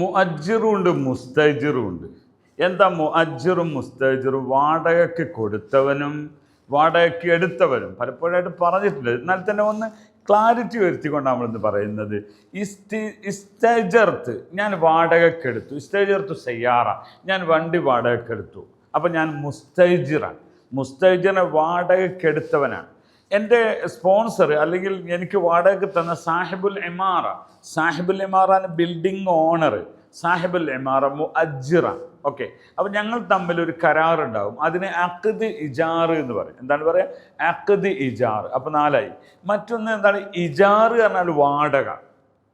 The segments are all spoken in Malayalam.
മുഅജ്ജിറും ഉണ്ട് മുസ്തജിറും ഉണ്ട് എന്താ മുഅജ്ജിറും മുസ്തജിറും വാടകയ്ക്ക് കൊടുത്തവനും വാടകയ്ക്ക് എടുത്തവനും. പലപ്പോഴായിട്ട് പറഞ്ഞിട്ടുണ്ട്. എന്നാൽ തന്നെ ഒന്ന് ക്ലാരിറ്റി വരുത്തിക്കൊണ്ട് നമ്മളിന്ന് പറയുന്നത് ഇസ്തി ഇസ്തജർത്ത്. ഞാൻ വാടകയ്ക്കെടുത്തു ഇസ്തജർത്ത് സയ്യാറ. ഞാൻ വണ്ടി വാടകയ്ക്കെടുത്തു അപ്പം ഞാൻ മുസ്തജിറാണ് മുസ്തജിറിനെ വാടകയ്ക്കെടുത്തവനാണ് എന്റെ സ്പോൺസർ അല്ലെങ്കിൽ എനിക്ക് വാടകയ്ക്ക് തന്ന സാഹിബുൽ എമാറ സാഹിബുൽ എമാറാണ് ബിൽഡിംഗ് ഓണർ സാഹിബുൽ എമാറ മു അജിറ ഓക്കെ അപ്പം ഞങ്ങൾ തമ്മിൽ ഒരു കരാറുണ്ടാവും. അതിന് അക്കദ് ഇജാർ എന്ന് പറയും. എന്താണ് പറയുക അക്കദ് ഇജാർ. അപ്പം നാലായി. മറ്റൊന്ന് എന്താണ്? ഇജാർ പറഞ്ഞാൽ വാടക.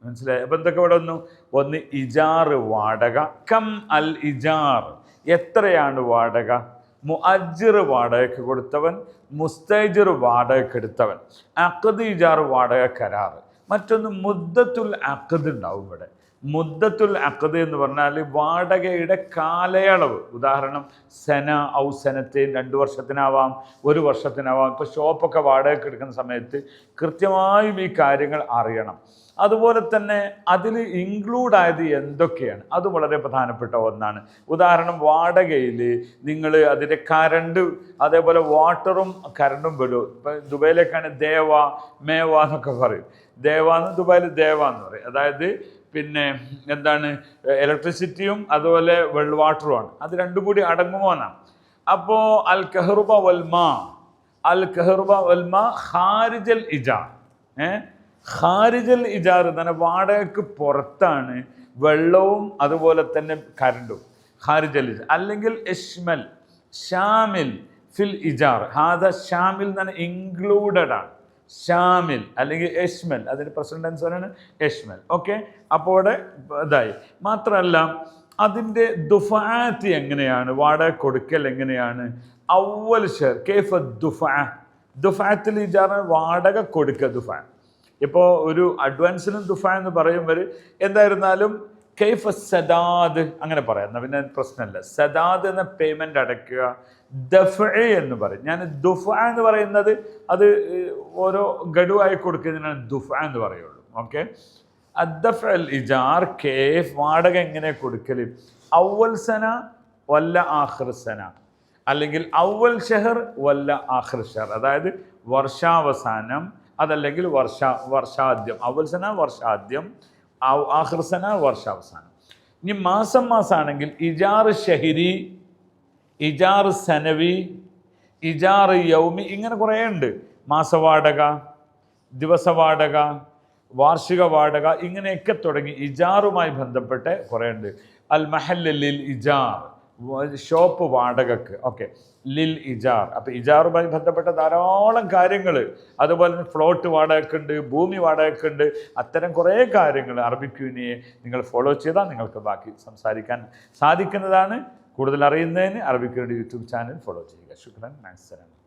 മനസ്സിലായി? അപ്പം എന്തൊക്കെ ഇവിടെ വന്നു? ഒന്ന് ഇജാർ വാടക. കം അൽ ഇജാർ. എത്രയാണ് വാടക? മുഅജ്ജിർ വാടകയ്ക്ക് കൊടുത്തവൻ മുസ്തൈജിർ വാടകയ്ക്ക് എടുത്തവൻ അക്കദ് ഇജാർ വാടക കരാർ. മറ്റൊന്ന് മുദ്ദത്തുൽ അക്കദ് ഉണ്ടാവും ഇവിടെ. മുദ്ദത്തുൽ അക്കത് എന്ന് പറഞ്ഞാൽ വാടകയുടെ കാലയളവ്. ഉദാഹരണം സെന ഔ സെനത്തെയും രണ്ട് വർഷത്തിനാവാം ഒരു വർഷത്തിനാവാം. ഇപ്പോൾ ഷോപ്പൊക്കെ വാടകയ്ക്ക് എടുക്കുന്ന സമയത്ത് കൃത്യമായും ഈ കാര്യങ്ങൾ അറിയണം. അതുപോലെ തന്നെ അതിൽ ഇൻക്ലൂഡ് ആയത് എന്തൊക്കെയാണ്? അത് വളരെ പ്രധാനപ്പെട്ട ഒന്നാണ്. ഉദാഹരണം വാടകയിൽ നിങ്ങൾ അതിന്റെ കരണ്ട് അതേപോലെ വാട്ടറും കരണ്ടും വരും. ഇപ്പം ദുബൈയിലേക്കാണ് ദേവ മേവ എന്നൊക്കെ പറയും. ദേവ എന്ന് ദുബായിൽ ദേവ എന്ന് പറയും. അതായത് പിന്നെ എന്താണ് ഇലക്ട്രിസിറ്റിയും അതുപോലെ വെള്ള വാട്ടറുമാണ് അത് രണ്ടും കൂടി അടങ്ങുമോ എന്നാണ് അപ്പോൾ അൽ കഹറുബ വൽമ അൽ കഹറുബ വൽമ ഖാരിജൽ ഇജാ. ഏ? ഖാരിജൽ ഇജാർ തന്നെ വാടകയ്ക്ക് പുറത്താണ് വെള്ളവും അതുപോലെ തന്നെ കരണ്ടും. ഖാരിജൽ ഇജാർ അല്ലെങ്കിൽ എഷ്മൽ ഷാമിൽ ഫിൽ ഇജാർ. ഹാദ ഷാമിൽ തന്നെ ഇൻക്ലൂഡഡ് ആണ്. ഷാമിൽ അല്ലെങ്കിൽ യഷ്മൽ അതിന് പ്രസന്റ് ടെൻസറാണ് യഷ്മൽ ഓക്കെ അപ്പോൾ ഇതായി. മാത്രമല്ല അതിന്റെ ദുഫാത്ത് എങ്ങനെയാണ്? വാടക കൊടുക്കൽ എങ്ങനെയാണ്? അവൽ ഷെയർ. കേഫ് ദുഫാ. ദുഫാത്തിൽ ഇജാറിന് വാടക കൊടുക്കുക ദുഫാ. ഇപ്പോൾ ഒരു അഡ്വാൻസിനും ദുഫ എന്ന് പറയുമ്പോൾ എന്തായിരുന്നാലും കൈഫ് സദാദ് അങ്ങനെ പറയാം. എന്നാൽ പിന്നെ പ്രശ്നമില്ല സദാദ് എന്ന പേയ്മെന്റ് അടയ്ക്കുക ദഫ എന്ന് പറയും. ഞാൻ ദുഫ എന്ന് പറയുന്നത് അത് ഓരോ ഗഡുവായി കൊടുക്കുന്നതിനാണ് ദുഫ എന്ന് പറയുള്ളൂ. ഓക്കെ അദ്ദഫ് അൽ ഇജാർ കേഫ് വാടക എങ്ങനെ കൊടുക്കൽ അവൽ സന വല്ല ആഖിർ സന. അല്ലെങ്കിൽ അവൽ ഷെഹർ വല്ല ആഖിർ ഷെഹർ. അതായത് വർഷാവസാനം അതല്ലെങ്കിൽ വർഷ വർഷാദ്യം. അവൽസന വർഷാദ്യം. ആഹൃസന വർഷാവസാനം. ഇനി മാസം മാസമാണെങ്കിൽ ഇജാർ ഷഹിരി ഇജാർ സനവി ഇജാർ യൗമി ഇങ്ങനെ കുറേ ഉണ്ട്. മാസവാടക ദിവസവാടക വാർഷിക വാടക ഇങ്ങനെയൊക്കെ തുടങ്ങി ഇജാറുമായി ബന്ധപ്പെട്ട് കുറേ ഉണ്ട്. അൽ മഹല്ലിൽ ഇജാർ. ഷോപ്പ് വാടകക്ക്. ഓക്കെ. ലിൽ ഇജാർ. അപ്പോൾ ഇജാറുമായി ബന്ധപ്പെട്ട ധാരാളം കാര്യങ്ങൾ അതുപോലെ തന്നെ ഫ്ലോട്ട് വാടകക്കുണ്ട് ഭൂമി വാടകക്കുണ്ട്. അത്തരം കുറേ കാര്യങ്ങൾ അറബിക് അറബിക്യൂനിയെ നിങ്ങൾ ഫോളോ ചെയ്താൽ നിങ്ങൾക്ക് ബാക്കി സംസാരിക്കാൻ സാധിക്കുന്നതാണ്. കൂടുതൽ അറിയുന്നതിന് അറബിക് അറബിക്യൂനിയുടെ യൂട്യൂബ് ചാനൽ ഫോളോ ചെയ്യുക. ശുക്രൻ. മാക്സരം